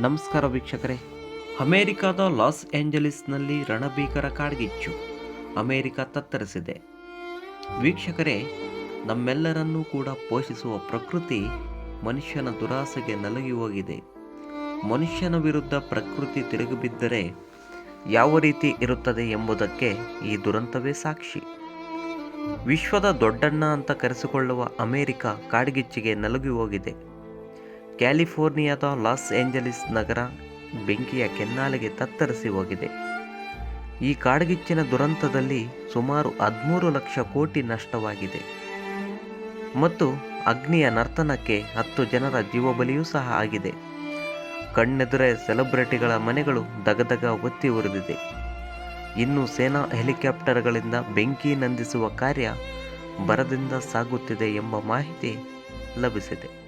ನಮಸ್ಕಾರ ವೀಕ್ಷಕರೇ. ಅಮೇರಿಕಾದ ಲಾಸ್ ಏಂಜಲೀಸ್ನಲ್ಲಿ ರಣಭೀಕರ ಕಾಡ್ಗಿಚ್ಚು ಅಮೇರಿಕ ತತ್ತರಿಸಿದೆ. ವೀಕ್ಷಕರೇ, ನಮ್ಮೆಲ್ಲರನ್ನೂ ಕೂಡ ಪೋಷಿಸುವ ಪ್ರಕೃತಿ ಮನುಷ್ಯನ ದುರಾಸೆಗೆ ನಲುಗಿ ಹೋಗಿದೆ. ಮನುಷ್ಯನ ವಿರುದ್ಧ ಪ್ರಕೃತಿ ತಿರುಗಿಬಿದ್ದರೆ ಯಾವ ರೀತಿ ಇರುತ್ತದೆ ಎಂಬುದಕ್ಕೆ ಈ ದುರಂತವೇ ಸಾಕ್ಷಿ. ವಿಶ್ವದ ದೊಡ್ಡಣ್ಣ ಅಂತ ಕರೆಸಿಕೊಳ್ಳುವ ಅಮೇರಿಕ ಕಾಡ್ಗಿಚ್ಚಿಗೆ ನಲುಗಿ ಹೋಗಿದೆ. ಕ್ಯಾಲಿಫೋರ್ನಿಯಾದ ಲಾಸ್ ಏಂಜಲೀಸ್ ನಗರ ಬೆಂಕಿಯ ಕೆನ್ನಾಲಿಗೆ ತತ್ತರಿಸಿ ಹೋಗಿದೆ. ಈ ಕಾಡ್ಗಿಚ್ಚಿನ ದುರಂತದಲ್ಲಿ ಸುಮಾರು ಹದಿಮೂರು ಲಕ್ಷ ಕೋಟಿ ನಷ್ಟವಾಗಿದೆ. ಮತ್ತು ಅಗ್ನಿಯ ನರ್ತನಕ್ಕೆ ಹತ್ತು ಜನರ ಜೀವಬಲಿಯೂ ಸಹ ಆಗಿದೆ. ಕಣ್ಣೆದುರೇ ಸೆಲೆಬ್ರಿಟಿಗಳ ಮನೆಗಳು ದಗದಗ ಒತ್ತಿ ಉರಿದಿದೆ. ಇನ್ನು ಸೇನಾ ಹೆಲಿಕಾಪ್ಟರ್ಗಳಿಂದ ಬೆಂಕಿ ನಂದಿಸುವ ಕಾರ್ಯ ಬರದಿಂದ ಸಾಗುತ್ತಿದೆ ಎಂಬ ಮಾಹಿತಿ ಲಭಿಸಿದೆ.